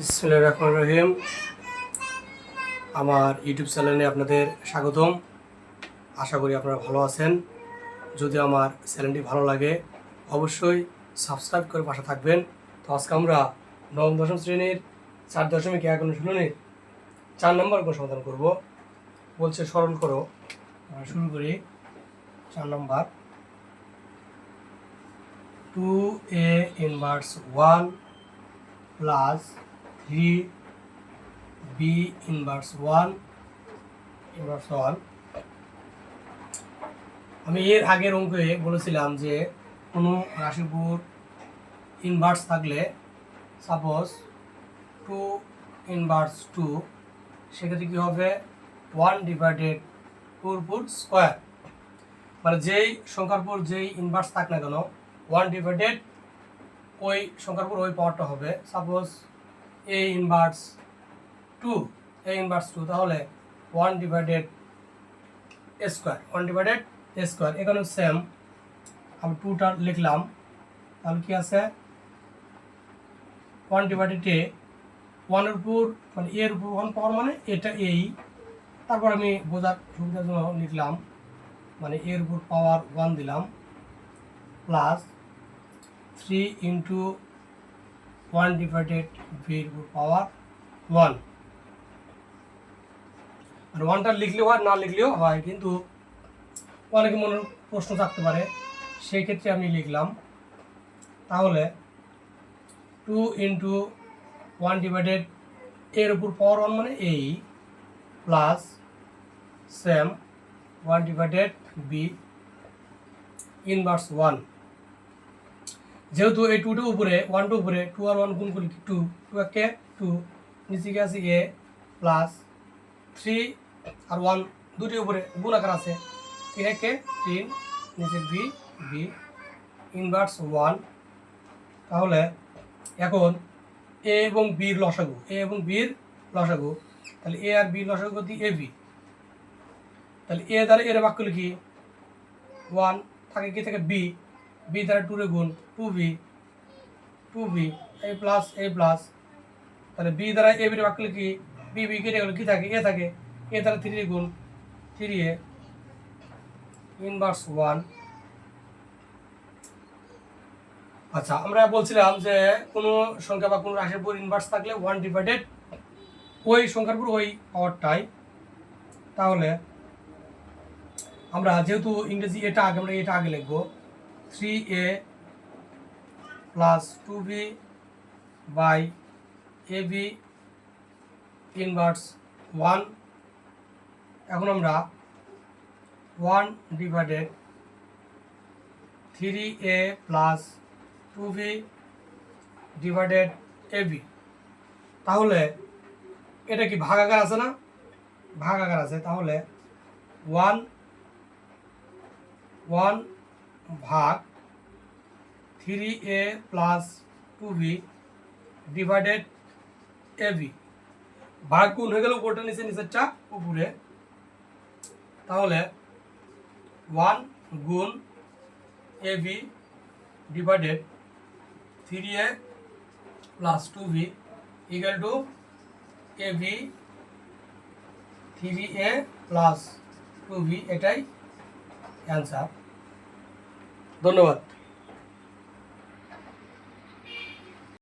বিসমুল্লাহ রহমান রহিম। আমার ইউটিউব চ্যানেলে আপনাদের স্বাগতম। আশা করি আপনারা ভালো আছেন। যদি আমার চ্যানেলটি ভালো লাগে, অবশ্যই সাবস্ক্রাইব করে পাশে থাকবেন। তো আজকে আমরা নবম, দশম শ্রেণির চার দশমিক এক অনুশীলনীর চার নম্বর অঙ্ক সমাধান করব। বলছে স্মরণ করো। শুরু করি। চার নম্বর। Two A inverse one plus three B inverse one inverse one. আমি এর আগের অঙ্কে বলেছিলাম যে কোনো রাশিপুর ইনভার্স থাকলে, সাপোজ টু ইনভার্স টু, সেক্ষেত্রে কী হবে? ওয়ান ডিভাইডেড টুর পুর স্কোয়ার। মানে যেই সংখ্যার পর যেই ইনভার্স থাক না কেন, ওয়ান ডিভাইডেড ওই সংখ্যার ওই পাওয়ারটা হবে। Suppose A inverse two A inverse two তাহলে one divided A square one divided A square এখানে সেম আমি টুটা লিখলাম। তাহলে কি আছে? ওয়ান ডিভাইডেড এ ওয়ানের উপর মানে এর উপর ওয়ান পাওয়ার মানে এটা এই তারপর আমি বোঝার সুবিধার জন্য লিখলাম মানে এর উপর পাওয়ার ওয়ান দিলাম plus three into one divided ভির পাওয়ার ওয়ান আর ওয়ানটা লিখলেও হয় না লিখলেও হয়, কিন্তু অনেকে মনে প্রশ্ন থাকতে পারে। সেই ক্ষেত্রে আমি লিখলাম, তাহলে টু ইন্টু ওয়ান ডিভাইডেড এর উপর পাওয়ার ওয়ান মানে এই plus same one divided B inverse one যেহেতু এই টুটা উপরে ওয়ান টু উপরে টু আর ওয়ান গুণ করি টু টু একে টু নিচে আছে এ প্লাস থ্রি আর ওয়ান দুটি উপরে গুণ আকার আছে। তিন একে তিন, নিচে বি বি ইনভার্স ওয়ান তাহলে এখন এ এবং বির লসাগু এ এবং বির লসাগু, তাহলে এ আর বি লসাগু করতে এ বি তাহলে এ দ্বারা এর বাক্য লিখি ওয়ান থাকে কি থাকে বি বি দ্বারা টু রে গুণ two B two B A plus A plus তাহলে বি দ্বারা এ বির বাক্য লিখি বি বি কেটে গেলে কি থাকে? এ থাকে। এ দ্বারা থ্রি গুণ থ্রি এ ইনভার্স ওয়ান আচ্ছা আমরা বলছিলাম যে কোনো সংখ্যা বা কোনো রাশির উপর ইনভার্স থাকলে ওয়ান ডিভাইডেড ওই সংখ্যার উপর ওই পাওয়ারটাই তাহলে আমরা যেহেতু ইংরেজি এটা আগে আমরা এটা আগে লিখব। Three A plus two B by A B inverse one এখন আমরা one divided three A plus two B divided A B তাহলে এটা কি ভাগাকার আছে না? ভাগাকার আছে। তাহলে ওয়ান ওয়ান ভাগ three A plus two B divided A B ভাগ গুণ হয়ে গেল উপরটা, নিচে, নিচেরটা, উপরে। তাহলে ওয়ান গুণ A B divided three A plus two B equal two A B three A plus two B এটাই অ্যান্সার ধন্যবাদ।